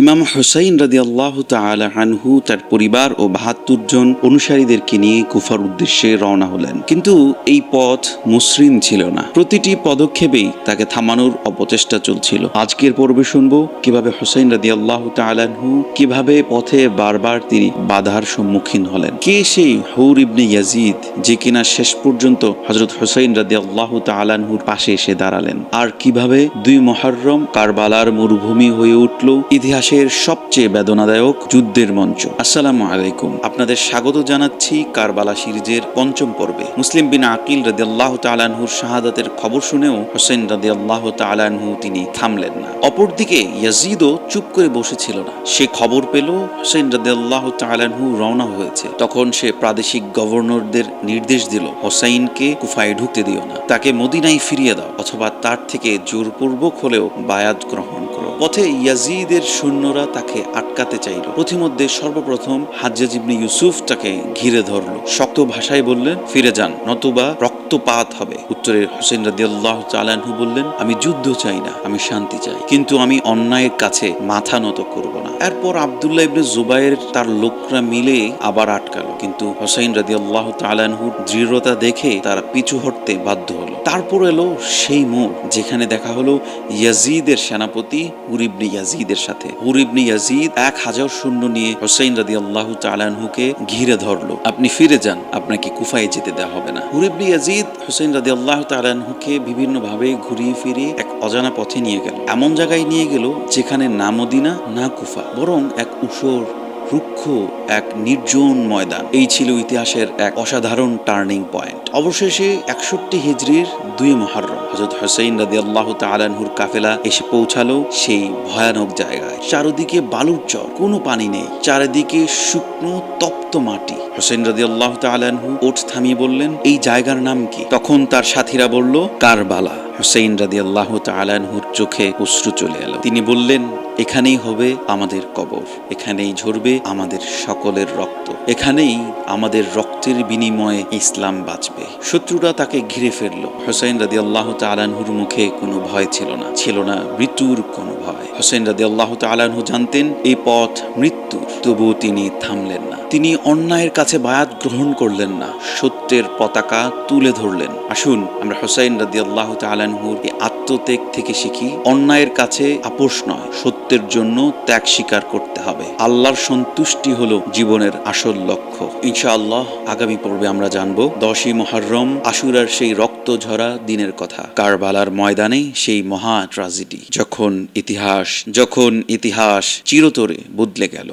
ইমাম হুসাইন রাদি আল্লাহ আনহু তার পরিবার ও বাহাত্তর জন অনুসারীদেরকে নিয়ে কুফার উদ্দেশ্যে রওনা হলেন। কিন্তু এই পথ মসৃণ ছিল না। প্রতিটি পদক্ষেপেই তাকে থামানোর অপচেষ্টা চলছিল। আজকের পর্বে শুনব কীভাবে হুসাইন রাদি আল্লাহ তালানহু কীভাবে পথে বারবার তিনি বাধার সম্মুখীন হলেন। কে সেই হৌর ইবনে ইয়াজিদ যে কিনা শেষ পর্যন্ত হজরত হুসাইন রাদি আল্লাহ তালানহুর পাশে এসে দাঁড়ালেন? আর কীভাবে দুই মহরম কারবালার মরুভূমি হয়ে উঠল? ইতিহাসের সবচেয়ে বেদনাদায়ক যুদ্ধের মঞ্চ। আসসালামু আলাইকুম। আপনাদের স্বাগত জানাচ্ছি কারবালা সিরিজের পঞ্চম পর্বে। মুসলিম বিন আকিল রাদি আল্লাহ তালানহুর শাহাদাতের খবর শুনেও হোসেন রাদি আল্লাহ তালানহু তিনি থামলেন না। অপরদিকে ইয়াজিদও চুপ করে বসেছিল না। সে খবর পেল হোসেন রাদি আল্লাহ তালানহু রওনা হয়েছে। তখন সে প্রাদেশিক গভর্নরদের নির্দেশ দিল, হোসাইনকে কুফায় ঢুকতে দিও না। তাকে মদিনায় ফিরিয়ে দাও অথবা তার থেকে জোরপূর্বক হলেও বায়াত গ্রহণ করো। পথে ইয়াজিদের সৈন্যরা তাকে আটকাতে চাইল। পথিমধ্যে সর্বপ্রথম হাজ্জাজ ইবনে ইউসুফ তাকে ঘিরে ধরল। শক্ত ভাষায় বললেন, ফিরে যান, নতুবা রক্তপাত হবে। উত্তরের হোসেন রাদি আল্লাহ চালানহু বললেন, আমি যুদ্ধ চাই না, আমি শান্তি চাই। কিন্তু আমি অন্যায়ের কাছে মাথা নত করব না। এরপর আবদুল্লাহ ইবনে জুবাইর তার লোকরা মিলে আবার আটকালো। কিন্তু হোসেন রাদি আল্লাহ তালানহুর দৃঢ়তা দেখে তারা পিছু হটতে বাধ্য হলো। তারপর এলো সেই মোড়, যেখানে দেখা হলো ইয়াজিদের সেনাপতি হুরিবনি ইয়াজিদের সাথে। হুরিবনি ইয়াজিদ এক হাজার শূন্য নিয়ে হোসেন রাদি আল্লাহ তালানহুকে ঘিরে ধরলো। আপনি ফিরে যান, আপনাকে কুফায় যেতে দেওয়া হবে না। হুরিবনি ইয়াজিদ হোসেন রাদি আল্লাহ তালানহুকে বিভিন্নভাবে ঘুরিয়ে ফিরিয়ে এক অজানা পথে নিয়ে গেল। এমন জায়গায় নিয়ে গেল যেখানে না মদিনা, না কুফা, বরং এক উসর রুক্ষ এক নির্জন ময়দান। এই ছিল ইতিহাসের এক অসাধারণ টার্নিং পয়েন্ট অবশেষে একষট্টি হিজড়ির দুই মহরম হজরত হোসেন রাদি আল্লাহ তালানহুর কাফেলা এসে পৌঁছালো সেই ভয়ানক জায়গায়। চারদিকে বালুর চর, কোনো পানি নেই। চারিদিকে শুকনো তপ্ত মাটি। হোসেন রাদি আল্লাহ তালানহু ওঠ থামিয়ে বললেন, এই জায়গার নাম কি? তখন তার সাথীরা বলল, কারবালা। হুসেইন রাদি আল্লাহ তালানহুর চোখে অশ্রু চলে এলো। তিনি বললেন, এখানেই হবে আমাদের কবর, এখানেই ঝরবে আমাদের সকলের রক্ত, এখানেই আমাদের রক্তের বিনিময়ে ইসলাম বাঁচবে। শত্রুরা তাকে ঘিরে ফেলল। হোসেন রাদি আল্লাহ তালানহুর মুখে কোনো ভয় ছিল না ছিল না মৃত্যুর কোনো হোসেন রাদি আল্লাহ তালানহু জানতেন, এই পথ মৃত্যুর। তবুও তিনি থামলেন না। তিনি অন্যায়ের কাছে বায়াত গ্রহণ করলেন না। সত্যের পতাকা তুলে ধরলেন। আসুন, আমরা হোসাইন রাদি আল্লাহ তালানহুর এই আত্মত্যাগ থেকে শিখি, অন্যায়ের কাছে আপোষ নয়, সত্যের জন্য ত্যাগ স্বীকার করতে হবে। আল্লাহর সন্তুষ্টি হলো জীবনের আসল লক্ষ্য। ইনশাআল্লাহ, আগামী পর্বে আমরা জানব দশই মহরম আশুরার সেই রক্ত ঝরা দিনের কথা, কারবালার ময়দানে সেই মহা ট্রাজেডি, যখন ইতিহাস যখন ইতিহাস চিরতরে বদলে গেল।